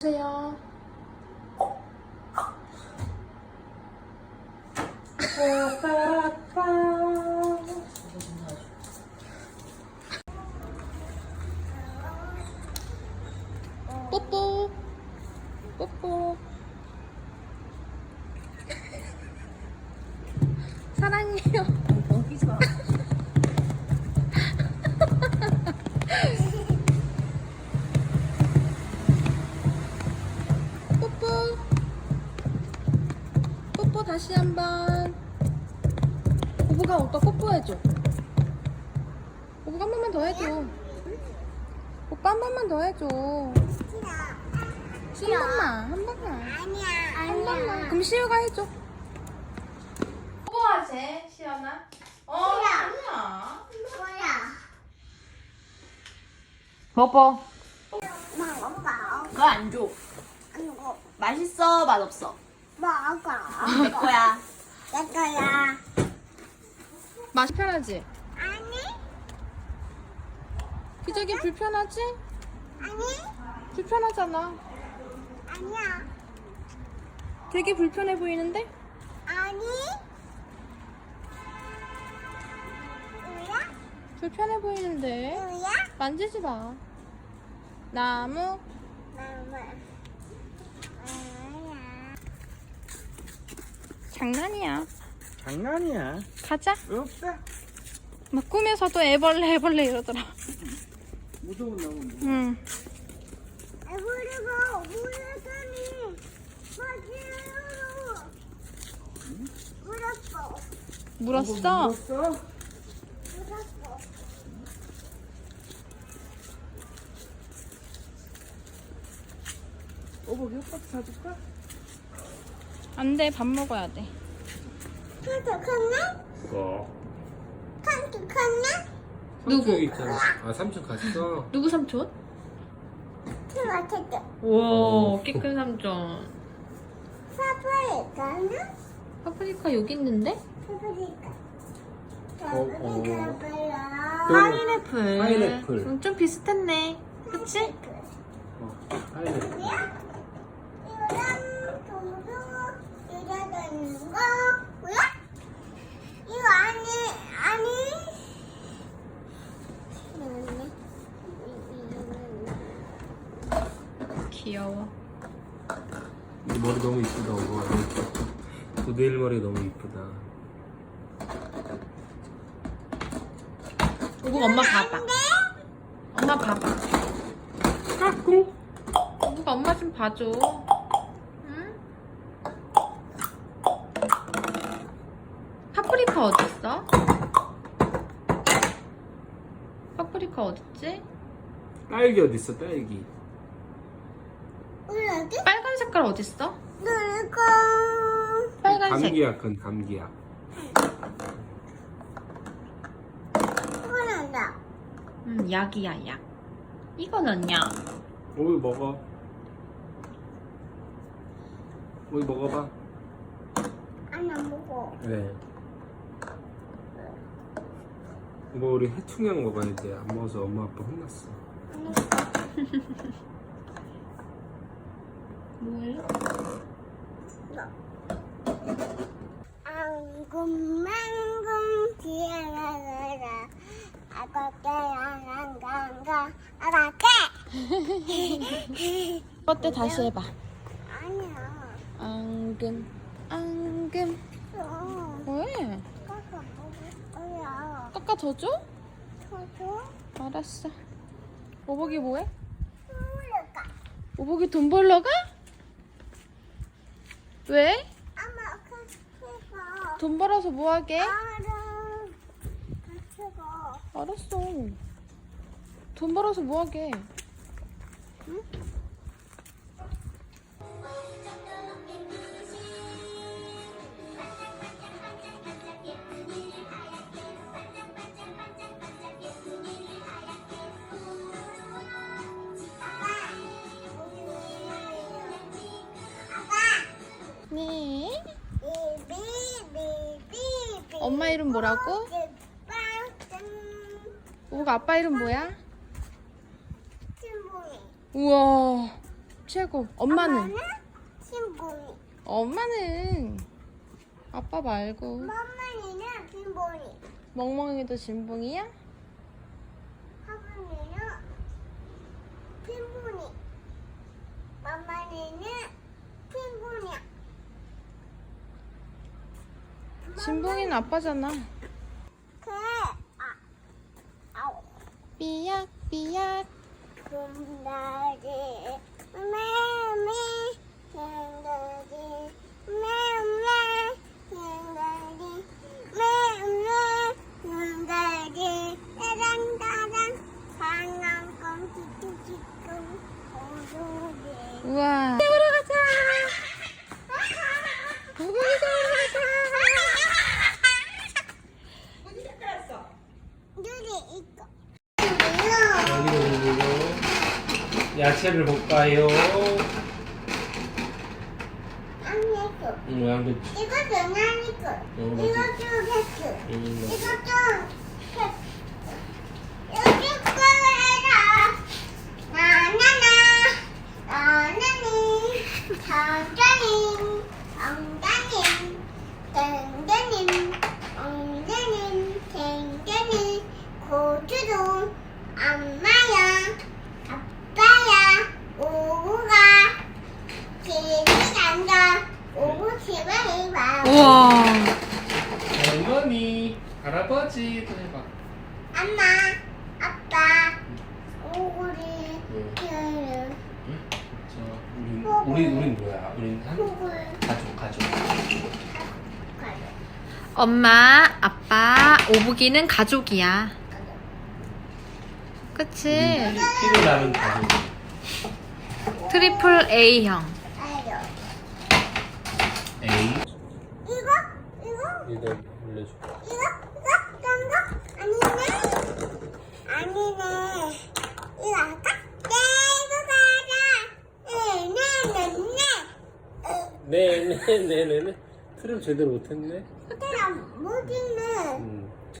보세요. 뽀뽀. 뽀뽀. 사랑해요 오브가 오빠 뽀뽀해줘 오브가 한 번만 더 해줘 응? 오빠 한 번만 더 해줘 싫어. 한 번만 한 번만 아니야. 한 번만 그럼 시우가 해줘 뽀뽀하지 시연아 어 아니야 뭐야? 먹어. 먹어. 그거 안 줘. 그리고 맛있어, 맛없어. 먹어. 내 거야. 내 거야. 맛이 편하지? 아니? 기저귀 불편하지? 아니? 불편하잖아 아니야. 되게 불편해 보이는데? 아니? 우야? 불편해 보이는데 우야? 만지지 마 나무. 아니야. 장난이야 장난이야. 가자 없다. 막 꿈에서도 애벌레 애벌레 이러더라 무서운 나무. 응 애벌레가 물었더니 맞지요. 물었어. 물었어? 물었어? 물었어. 어머, 햇밥 사줄까? 안 돼 밥 먹어야 돼 칸도 컸나? 어. 칸도 컸나? 누구? 있잖아. 아, 삼촌 갔어. 누구 삼촌? 트마트도. 우와 끼큰 삼촌 파프리카는? 파프리카 여기 있는데? 파프리카. 어, 어. 파프리카. 파인애플 파인애플. 음, 좀 비슷했네 그치? 어, 파인애플. 뭐야? 이거랑 동동 여기다 있는 거 뭐야? 이거 아니 아니. 이거네. 귀여워 이 머리 너무 이쁘다, 오빠. 모델 머리 너무 이쁘다. 오구 엄마 봐봐 엄마 봐봐 까꿍 오구가 엄마 좀 봐줘 응? 파프리카 어딨어? 파프리카 어딨지? 딸기 어딨어, 딸기? 어디? 빨간 색깔 어딨어? 누르고. 빨간색 감기약, 그건 감기약. 이거는다. 음, 약이야 약 이거는요 오이 먹어. 오이 먹어봐. 아니 안 먹어. 네. 이거 우리 해충약 먹어야 돼. 안 먹어서 엄마 아빠 혼났어. 뭐예요? 앙금망금 기어나가라 아깝게 안간가. 아깝게! 어때 다시 해봐. 아니야. 앙금 앙금. 어. 왜? 까까 먹을 거야. 깎아 더 줘? 저도 알았어. 오복이 뭐해? 오복이 돈 벌러 가? 왜? 아마 같이 가 돈 벌어서 뭐 하게? 알아 같이 가 알았어 돈 벌어서 뭐 하게? 네 엄마 이름 뭐라고? 오복 아빠 이름 뭐야? 칠봉이 우와 최고. 엄마는? 신봉이. 엄마는 아빠 말고. 엄마는 신봉이. 멍멍이도 진봉이야? 하부는 핀봉이. 엄마는 핀봉이야. 진봉이는 아빠잖아. 그 아, 아우. 삐약 삐약. 금다리 매매 금다리 매매 금다리 매매 금다리 따랑따랑 장난감 찌찌찌끔 오조개 우와. 잡으러 가자. 고고기 잡으러 가자. 눈이 있고 여기도 그리고 야채를 볶아요. 안내고 응, 양배추. 이것도 나니고 응, 맞아. 이것도 개수 응, 맞아. 이것도 여기 거라 나나나 나나니 천천히 엉덩이 땡땡이 엉덩이 땡땡이 고추도 엄마야 아빠야 오구가 길이 간다 오구 집에 와 우와. 할머니, 할아버지 또 해봐. 엄마, 아빠? 저 우리 우리 우린 뭐야? 우린 한 가족 가족. 가족. 엄마, 아빠, 오복이는 가족이야. 그치? 피를 나는 가족. 트리플 A형. 에이. 이거? 이거? 이거? 이거? 그런 거? 아니네? 아니네. 이거 할까? 네, 이거 가자. 네, 네, 네, 네. 네네네네네. 트름 제대로 못했네. 못 읽는. 음.